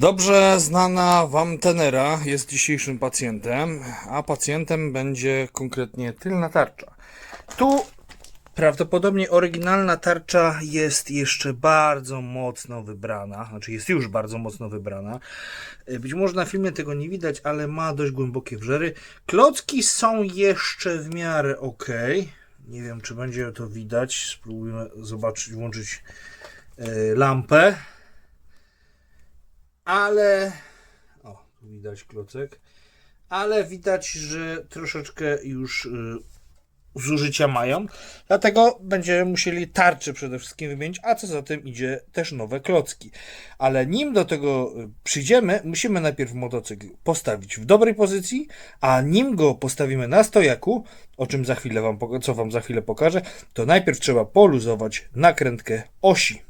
Dobrze znana Wam tenera jest dzisiejszym pacjentem, a pacjentem będzie konkretnie tylna tarcza. Tu prawdopodobnie oryginalna tarcza jest jeszcze bardzo mocno wybrana, znaczy jest już bardzo mocno wybrana. Być może na filmie tego nie widać, ale ma dość głębokie wrzery. Klocki są jeszcze w miarę ok. Nie wiem, czy będzie to widać. Spróbujmy zobaczyć, włączyć e, lampę ale. O, tu widać klocek. Ale widać, że troszeczkę już y, zużycia mają. Dlatego będziemy musieli tarcze przede wszystkim wymienić, a co za tym idzie też nowe klocki. Ale nim do tego y, przyjdziemy, musimy najpierw motocykl postawić w dobrej pozycji, a nim go postawimy na stojaku, o czym za chwilę wam, co wam za chwilę pokażę, to najpierw trzeba poluzować nakrętkę osi.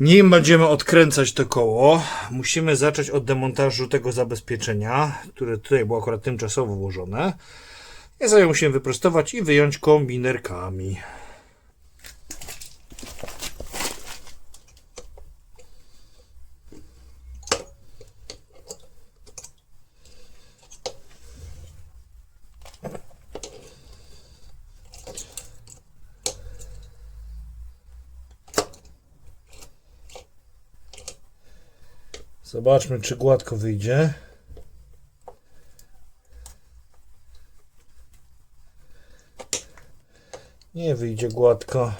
Nim będziemy odkręcać to koło, musimy zacząć od demontażu tego zabezpieczenia, które tutaj było akurat tymczasowo włożone. I sobie musimy wyprostować i wyjąć kombinerkami. Zobaczmy, czy gładko wyjdzie. Nie wyjdzie gładko.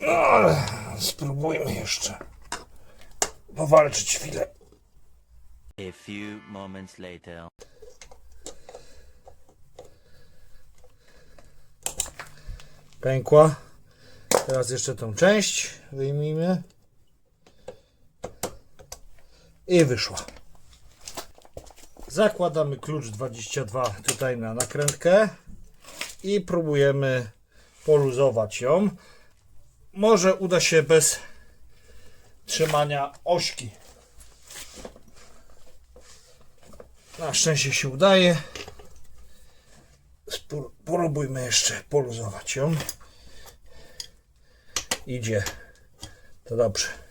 No, ale spróbujmy jeszcze powalczyć chwilę. A few moments later. Pękła. Teraz jeszcze tą część wyjmijmy. I wyszła. Zakładamy klucz 22 tutaj na nakrętkę i próbujemy poluzować ją. Może uda się bez trzymania ośki. Na szczęście się udaje. Spróbujmy jeszcze poluzować ją. Idzie. To dobrze.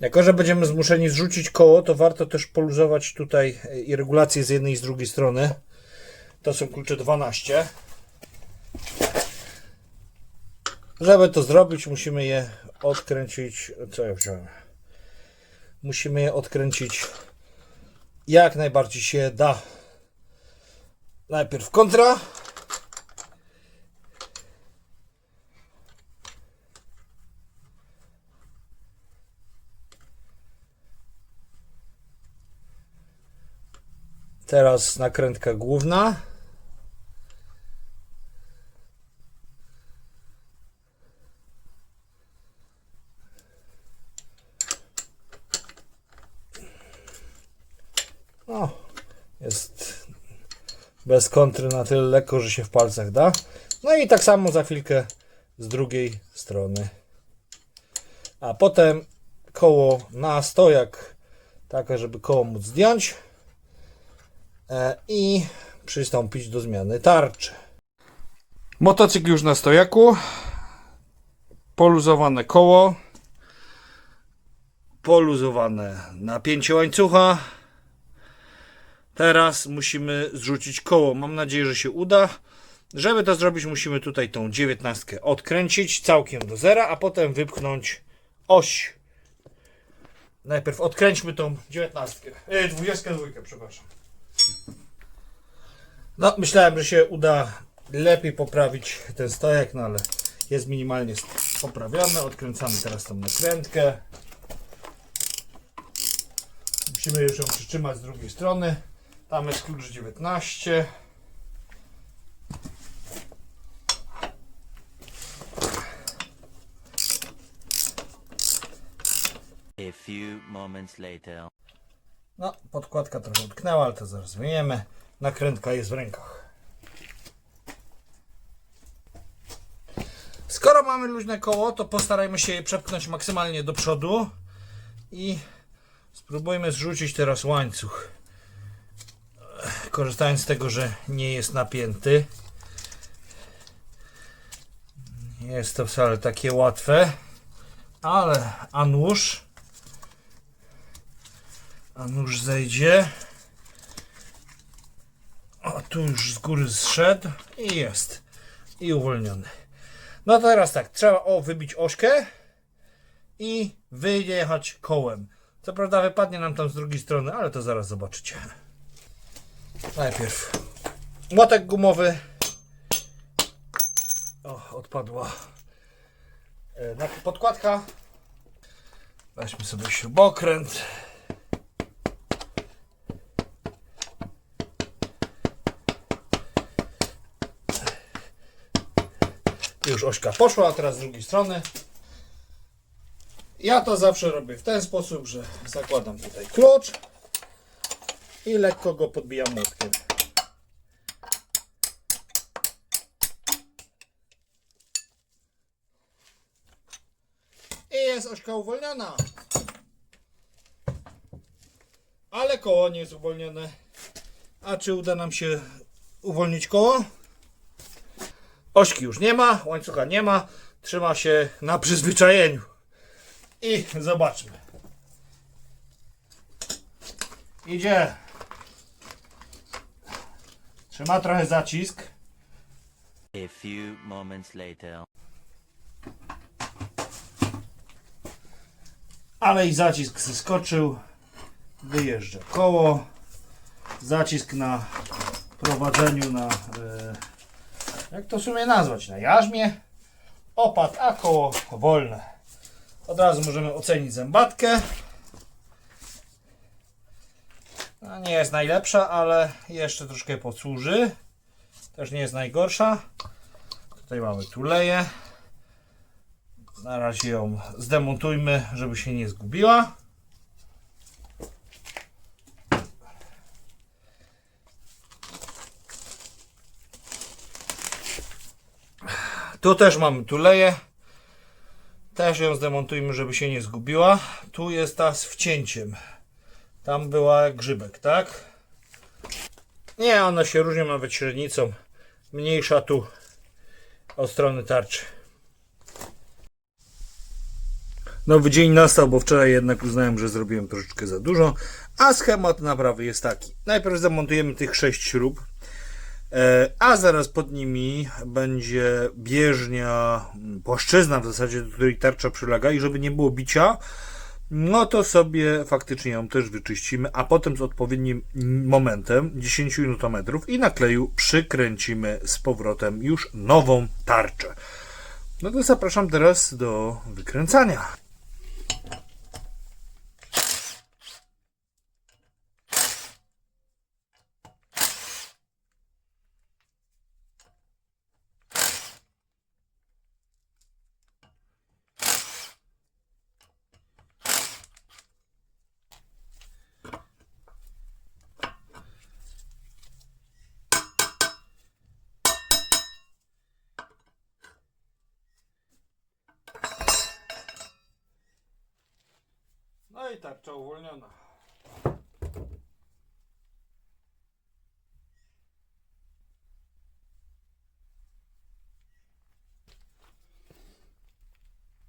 Jako, że będziemy zmuszeni zrzucić koło, to warto też poluzować tutaj e, i regulacje z jednej i z drugiej strony. To są klucze 12. Żeby to zrobić, musimy je odkręcić. Co ja wziąłem? Musimy je odkręcić jak najbardziej się da. Najpierw kontra. Teraz nakrętka główna. O, jest bez kontry na tyle lekko, że się w palcach da. No i tak samo za chwilkę z drugiej strony. A potem koło na stojak, tak żeby koło móc zdjąć i przystąpić do zmiany tarczy. Motocykl już na stojaku, poluzowane koło, poluzowane napięcie łańcucha, Teraz musimy zrzucić koło. Mam nadzieję, że się uda. Żeby to zrobić, musimy tutaj tą dziewiętnastkę odkręcić całkiem do zera, a potem wypchnąć oś. Najpierw odkręćmy tą dziewiętnastkę. Yy, dwudziestkę dwójkę, przepraszam. No, myślałem, że się uda lepiej poprawić ten stojak, no ale jest minimalnie poprawiony. Odkręcamy teraz tą nakrętkę. Musimy już ją przytrzymać z drugiej strony. Tam jest klucz 19. A few moments later. No, podkładka trochę utknęła, ale to zaraz zmieniemy. Nakrętka jest w rękach. Skoro mamy luźne koło, to postarajmy się je przepchnąć maksymalnie do przodu i spróbujmy zrzucić teraz łańcuch. korzystając z tego, że nie jest napięty. Nie jest to wcale takie łatwe, ale a nóż, a nóż zejdzie. O, tu już z góry zszedł i jest. I uwolniony. No teraz tak, trzeba o wybić ośkę i wyjechać kołem. Co prawda wypadnie nam tam z drugiej strony, ale to zaraz zobaczycie. Najpierw młotek gumowy. O, odpadła e, podkładka. Weźmy sobie śrubokręt. Już ośka poszła, a teraz z drugiej strony. Ja to zawsze robię w ten sposób, że zakładam tutaj klucz i lekko go podbijam młotkiem. I jest ośka uwolniona. Ale koło nie jest uwolnione. A czy uda nam się uwolnić koło? Ośki już nie ma, łańcucha nie ma. Trzyma się na przyzwyczajeniu. I zobaczmy. Idzie. Trzyma trochę zacisk. A few moments later. Ale i zacisk zeskoczył. Wyjeżdża koło. Zacisk na prowadzeniu na. E, jak to w sumie nazwać? Na jarzmie. Opad, a koło wolne. Od razu możemy ocenić zębatkę. No, nie jest najlepsza, ale jeszcze troszkę posłuży. Też nie jest najgorsza. Tutaj mamy tuleję. Na razie ją zdemontujmy, żeby się nie zgubiła. Tu też mamy tuleję. Też ją zdemontujmy, żeby się nie zgubiła. Tu jest ta z wcięciem. Tam była grzybek, tak? Nie, ona się różni nawet średnicą. Mniejsza tu od strony tarczy. Nowy dzień nastał, bo wczoraj jednak uznałem, że zrobiłem troszeczkę za dużo, a schemat naprawy jest taki. Najpierw zamontujemy tych 6 śrub, a zaraz pod nimi będzie bieżnia, m, płaszczyzna w zasadzie, do której tarcza przylega i żeby nie było bicia, no to sobie faktycznie ją też wyczyścimy, a potem z odpowiednim momentem 10 Nm i na kleju przykręcimy z powrotem już nową tarczę. No to zapraszam teraz do wykręcania. No i tarcza uwolniona.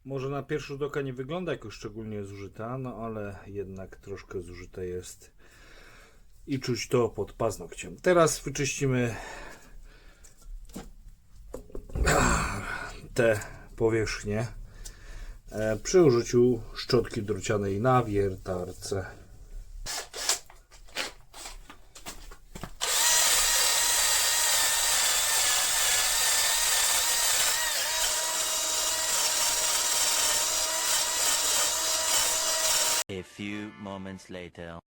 Może na pierwszy rzut oka nie wygląda jakoś szczególnie zużyta, no ale jednak troszkę zużyte jest i czuć to pod paznokciem. Teraz wyczyścimy te powierzchnie przy użyciu szczotki drucianej na wiertarce. A few moments later.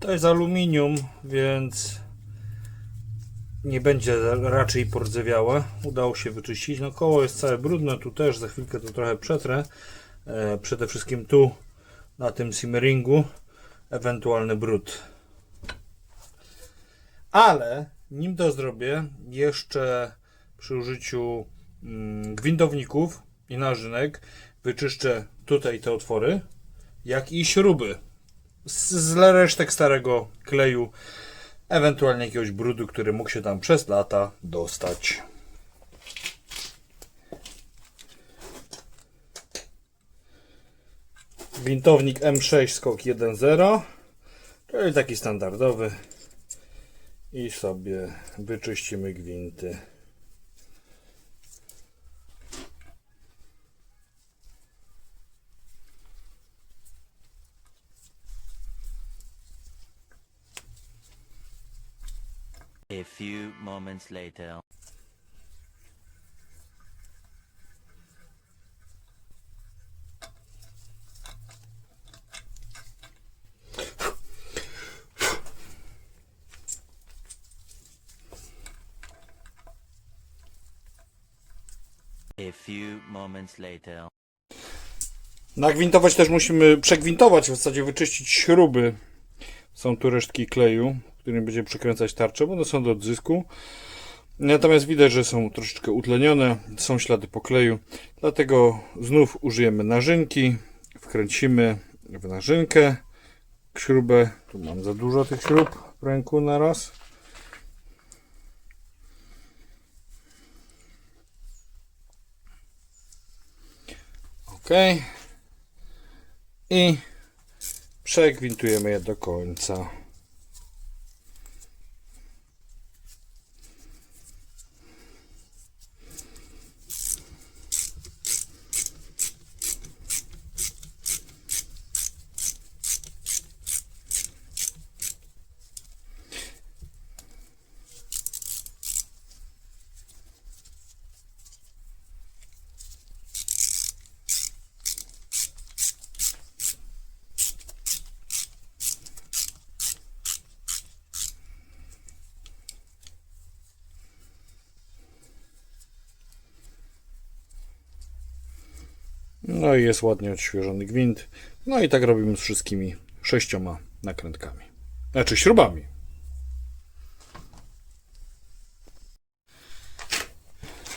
To jest aluminium, więc nie będzie raczej pordzewiałe. Udało się wyczyścić. No koło jest całe brudne, tu też za chwilkę to trochę przetrę. E, przede wszystkim tu na tym simmeringu ewentualny brud. Ale nim to zrobię, jeszcze przy użyciu mm, gwintowników i narzynek wyczyszczę tutaj te otwory, jak i śruby z, z resztek starego kleju, ewentualnie jakiegoś brudu, który mógł się tam przez lata dostać. Gwintownik M6 skok 1.0, czyli taki standardowy i sobie wyczyścimy gwinty. A few moments later. A few moments later. Nagwintować też musimy przegwintować, w zasadzie wyczyścić śruby. Są tu resztki kleju, którym będzie przekręcać tarczę, bo one są do odzysku. Natomiast widać, że są troszeczkę utlenione, są ślady po kleju. Dlatego znów użyjemy narzynki, wkręcimy w narzynkę śrubę. Tu mam za dużo tych śrub w ręku na raz. Ok. I przegwintujemy je do końca. No i jest ładnie odświeżony gwint. No i tak robimy z wszystkimi sześcioma nakrętkami. Znaczy śrubami.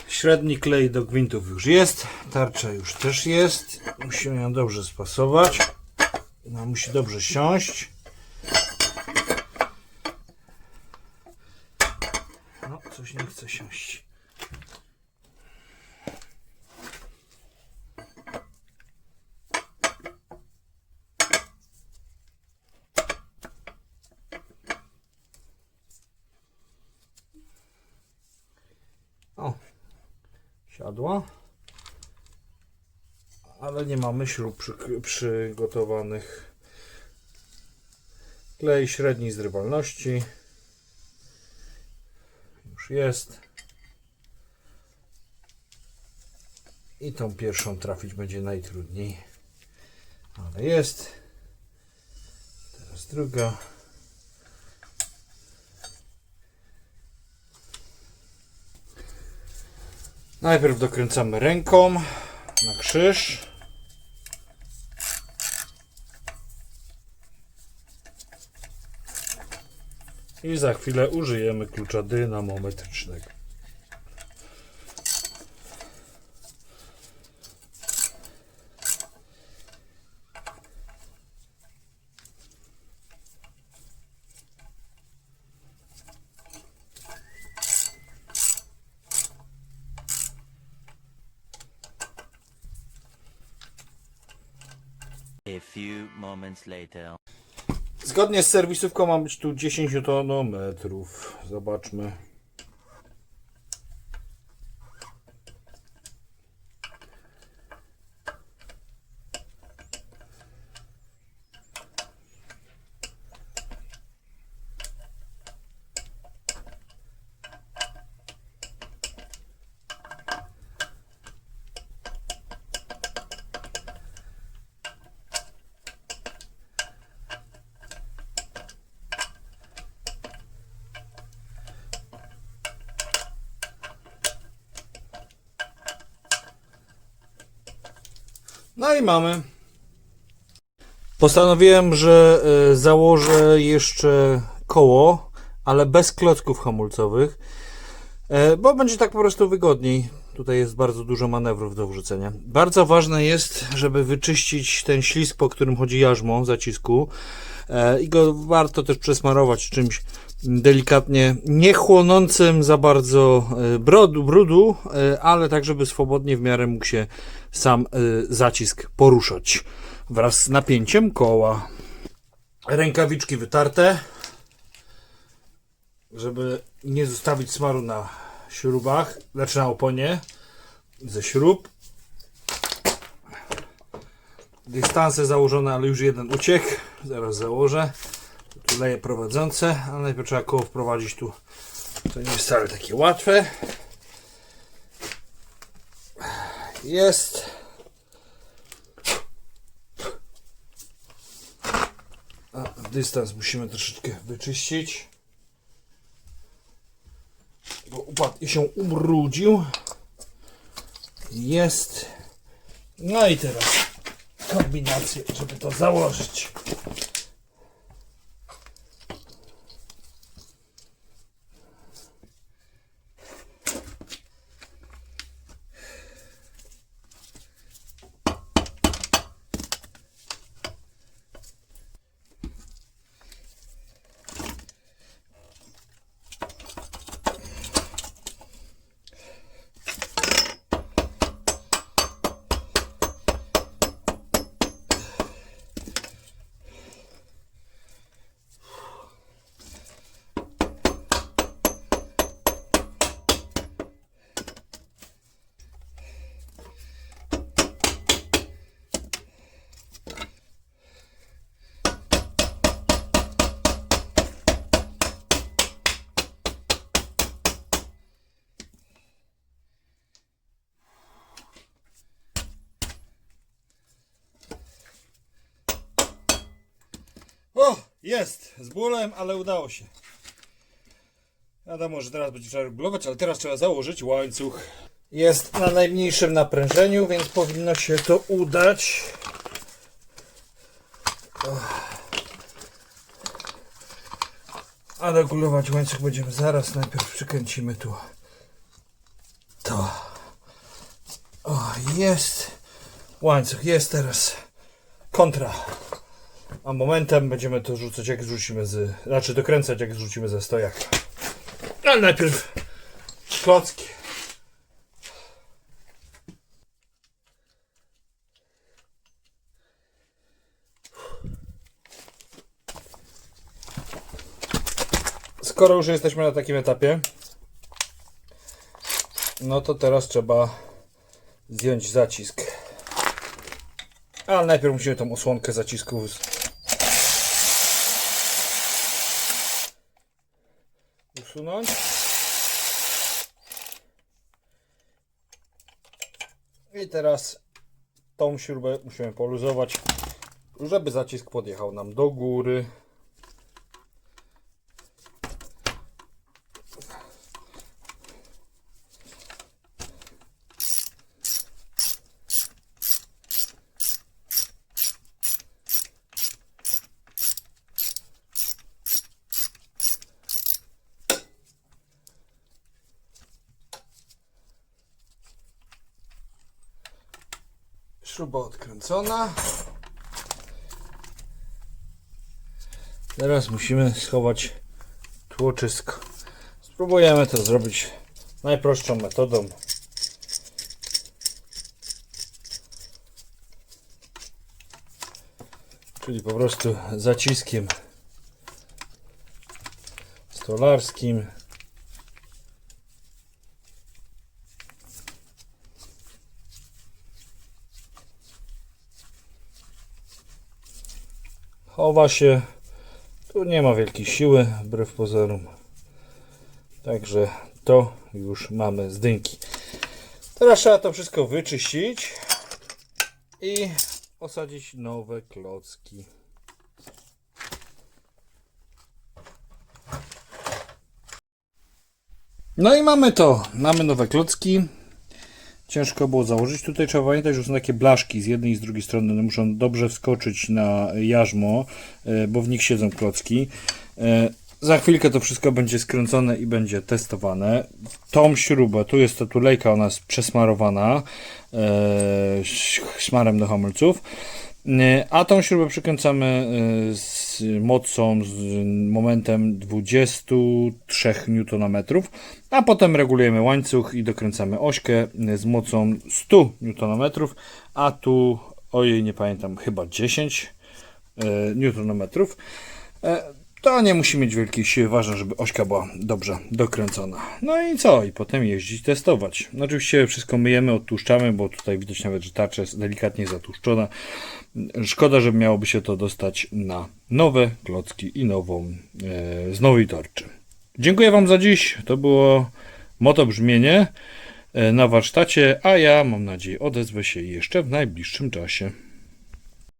Średni klej do gwintów już jest. Tarcza już też jest. Musimy ją dobrze spasować. Ona musi dobrze siąść. No, coś nie chce siąść. O, Ale nie mamy śrub przy, przygotowanych. Klej średniej zrywalności. Już jest. I tą pierwszą trafić będzie najtrudniej. Ale jest. Teraz druga. Najpierw dokręcamy ręką na krzyż. I za chwilę użyjemy klucza dynamometrycznego. A few moments later. Zgodnie z serwisówką ma być tu 10 Nm. Zobaczmy. No i mamy. Postanowiłem, że e, założę jeszcze koło, ale bez klocków hamulcowych, e, bo będzie tak po prostu wygodniej. Tutaj jest bardzo dużo manewrów do wrzucenia. Bardzo ważne jest, żeby wyczyścić ten ślizg, po którym chodzi jarzmo zacisku. E, I go warto też przesmarować czymś delikatnie nie chłonącym za bardzo e, brodu, brudu, e, ale tak, żeby swobodnie w miarę mógł się sam zacisk poruszać wraz z napięciem koła. Rękawiczki wytarte, żeby nie zostawić smaru na śrubach, znaczy na oponie ze śrub. Dystanse założone, ale już jeden uciekł. Zaraz założę. Tu leję prowadzące, ale najpierw trzeba koło wprowadzić tu. To nie jest wcale takie łatwe. Jest. A, dystans musimy troszeczkę wyczyścić. Bo upadł i się ubrudził. Jest. No i teraz kombinację, żeby to założyć. O, jest! Z bólem, ale udało się. Wiadomo, że teraz będzie trzeba regulować, ale teraz trzeba założyć łańcuch. Jest na najmniejszym naprężeniu, więc powinno się to udać. A regulować łańcuch będziemy zaraz. Najpierw przykręcimy tu to. O, jest. Łańcuch jest teraz. Kontra. A momentem będziemy to rzucać jak zrzucimy z... Znaczy dokręcać jak zrzucimy ze stojaka. Ale najpierw klocki. Skoro już jesteśmy na takim etapie, no to teraz trzeba zdjąć zacisk. Ale najpierw musimy tą osłonkę zacisku I teraz tą śrubę musimy poluzować, żeby zacisk podjechał nam do góry. Teraz musimy schować tłoczysko. Spróbujemy to zrobić najprostszą metodą. Czyli po prostu zaciskiem stolarskim. Chowa się. Tu nie ma wielkiej siły, wbrew pozorom. Także to już mamy z dynki. Teraz trzeba to wszystko wyczyścić i osadzić nowe klocki. No i mamy to. Mamy nowe klocki. Ciężko było założyć. Tutaj trzeba pamiętać, że są takie blaszki z jednej i z drugiej strony. One muszą dobrze wskoczyć na jarzmo, e, bo w nich siedzą klocki. E, Za chwilkę to wszystko będzie skręcone i będzie testowane. Tą śrubę, tu jest ta tulejka, ona jest przesmarowana e, smarem do hamulców. A tą śrubę przykręcamy e, z mocą, z momentem 23 Nm, a potem regulujemy łańcuch i dokręcamy ośkę e, z mocą 100 Nm, a tu, ojej, nie pamiętam, chyba 10 e, Nm. To nie musi mieć wielkiej siły, ważne, żeby ośka była dobrze dokręcona. No i co? I potem jeździć, testować. No oczywiście wszystko myjemy, odtłuszczamy, bo tutaj widać nawet, że tarcza jest delikatnie zatłuszczona. Szkoda, że miałoby się to dostać na nowe klocki i nową, e, z nowej tarczy. Dziękuję Wam za dziś. To było moto brzmienie e, na warsztacie, a ja mam nadzieję odezwę się jeszcze w najbliższym czasie.